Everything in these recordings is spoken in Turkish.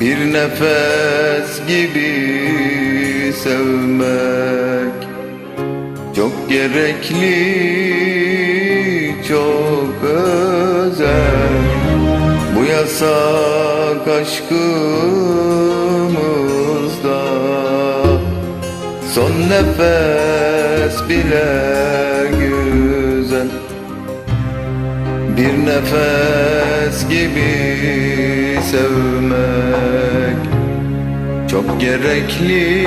Bir nefes gibi sevmek Çok gerekli, çok özel. Bu yasak aşkımızda Son nefes bile güzel. Bir nefes gibi sevmek Çok gerekli,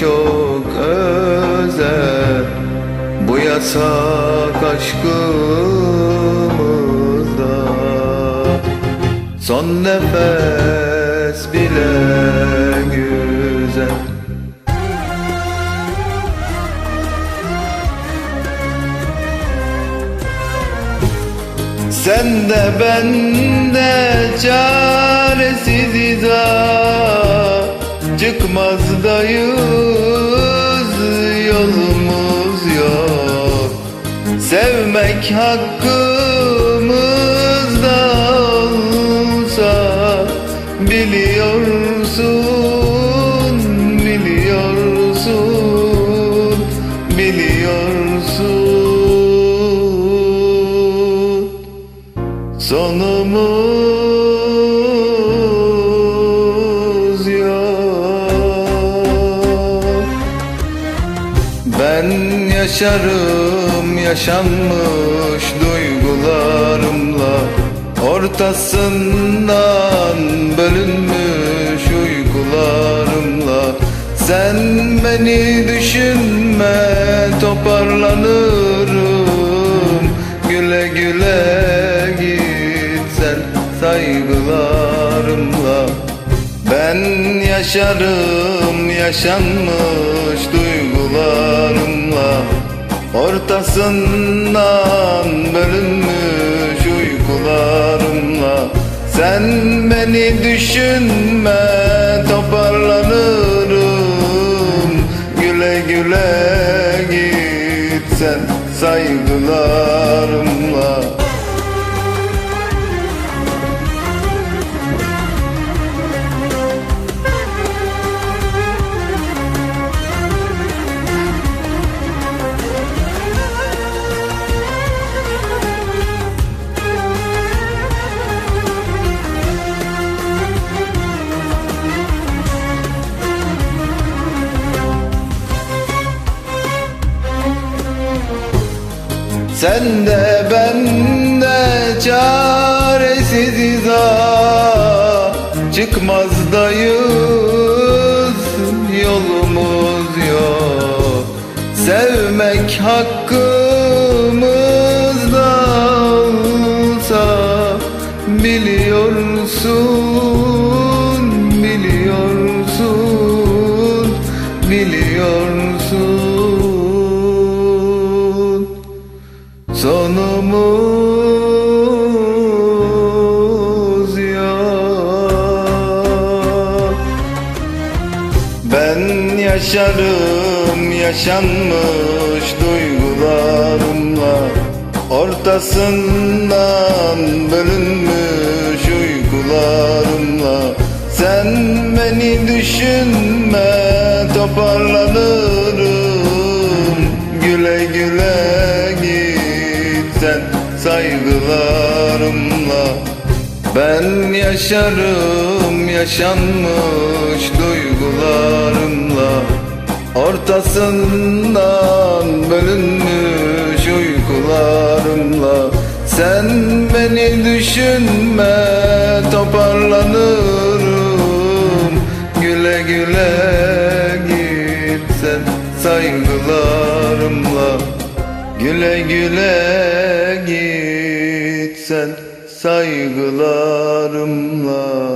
çok özel. Bu yasak aşkımızda. Son nefes bile güzel Sen de ben de çaresiziz Çıkmazdayız yolumuz yok. Sevmek hakkımızda Sonumuz yok. Ben yaşarım yaşanmış duygularımla Ortasından bölünmüş uykularımla. Sen beni düşünme toparlanırım. Güle güle saygılarımla Ben yaşarım yaşanmış duygularımla Ortasından bölünmüş uykularımla. Sen beni düşünme toparlanırım. Güle güle git sen saygılarımla Sen de ben de çaresiziz ha Çıkmazdayız yolumuz yok. Sevmek hakkımızda olsa Biliyorsun, Sonumuz yok Ben yaşarım yaşanmış duygularımla Ortasından bölünmüş uykularımla. Sen beni düşünme toparlanırım sen saygılarımla Ben yaşarım yaşanmış duygularımla. Ortasından bölünmüş uykularımla. Sen beni düşünme Güle güle git sen saygılarımla